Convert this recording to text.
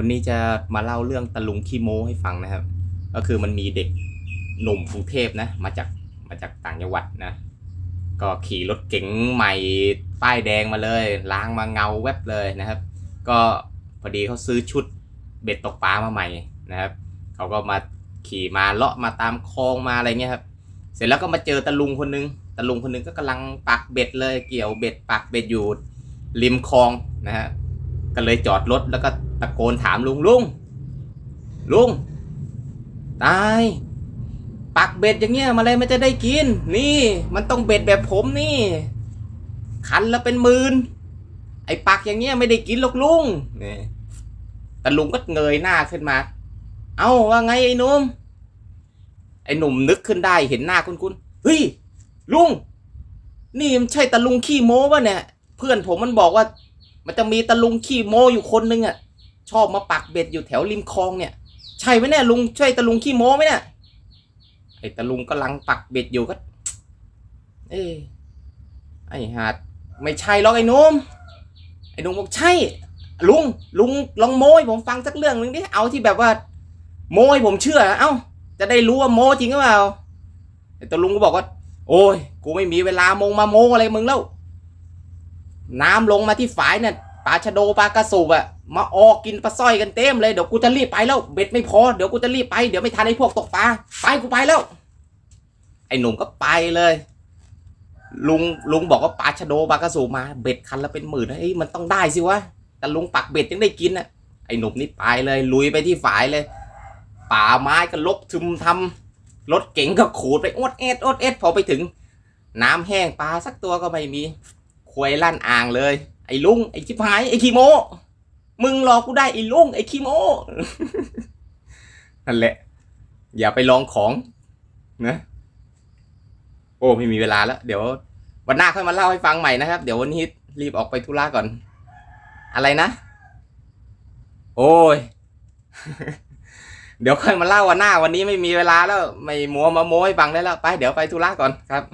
วันนี้จะมาเล่าเรื่องตะลุงขี้โม้ให้ฟังนะครับ ก็คือมันมีเด็กหนุ่มกรุงเทพนะมาจากมาจากต่างจังหวัดนะ ก็ขี่รถเก๋งใหม่ป้ายแดงมาเลยล้างมาเงาแวบเลยนะครับ ก็พอดีเขาซื้อชุดเบ็ดตกปลามาใหม่นะครับเขาก็มาขี่มาเลาะมาตามคลองมาอะไรเงี้ยครับ เสร็จแล้วก็มาเจอตะลุงคนนึงตะลุงคนนึงก็กำลังปักเบ็ดเลยเกี่ยวเบ็ดปักเบ็ดอยู่ริมคลองนะฮะก็เลยจอดรถแล้วก็ ตะโกนถามลุงลุงลุงตายปักเบ็ดอย่างเงี้ยมาเลยมันจะได้กิน นี่ มันต้องเบ็ดแบบผมนี่คันและเป็นหมื่นไอ้ปักอย่างเงี้ยไม่ได้กินหรอกลุงนี่แต่ลุงก็เงยหน้าขึ้นมา เอ้าว่าไงไอ้หนุ่มไอ้หนุ่มนึกขึ้นได้เห็นหน้าคุ้นๆเฮ้ยลุง นี่มันใช่ตะลุงขี้โม้ป่ะเนี่ย เพื่อนผมมันบอกว่า มันจะมีตะลุงขี้โมอยู่คนนึงอะ ชอบมาปักเบ็ดอยู่แถวริมคลองเนี่ย ใช่ไหมเนี่ยลุงใช่ตะลุงขี้โมไหมเนี่ยไอ้ตะลุงกำลังปักเบ็ดอยู่ก็ เอ้ไอ้หาดไม่ใช่หรอกไอ้นุ่มไอ้นุ่มบอกใช่ ลุงลุงลองโม้ให้ผมฟังสักเรื่องหนึ่งดิเอาที่แบบว่า โม้ให้ผมเชื่อ เอ้า จะได้รู้ว่าโม้จริงหรือเปล่าไอ้ตะลุงก็บอกว่า โอ้ยกูไม่มีเวลามงมาโม้อะไรมึงแล้ว น้ำลงมาที่ฝายเนี่ย ปลาชะโดปลากระสูบอะมาออกกินปลาสร้อยกันเต็มเลยเดี๋ยวกูจะรีบไปแล้วเบ็ดไม่พอเดี๋ยวกูจะรีบไปเดี๋ยวไม่ทันไอ้พวกตกปลาไปกูไปแล้ว ไอ้หนุ่มก็ไปเลย ลุงลุงบอกว่าปลาชะโดปลากระสูบมาเบ็ดคันละเป็นหมื่นเฮ้ยมันต้องได้สิวะแต่ลุงปักเบ็ดยังได้กินอะไอ้หนุ่มนี่ไปเลย ลุยไปที่ฝายเลยป่าไม้ก็ลกทึมทำรถเก๋งก็ขูดไปอดเอ็ดอดเอ็ดพอไปถึง น้ำแห้งปลาสักตัวก็ไม่มีควยลั่นอ่างเลย ไอ้ลุงไอ้ชิบหายไอ้ขี้โมมึงหลอกกูได้ไอ้ลุงไอ้ขี้โมนั่นแหละ อย่าไปลองของนะโอ้ไม่มีเวลาแล้ว เดี๋ยว วันหน้าค่อยมาเล่าให้ฟังใหม่นะครับ เดี๋ยววันนี้รีบออกไปธุระก่อน อะไรนะ โอ้ย เดี๋ยวค่อยมาเล่าวันหน้าวันนี้ไม่มีเวลาแล้ว ไม่มัวมาโม้ให้ฟังได้แล้ว ไป เดี๋ยวไปธุระก่อนครับ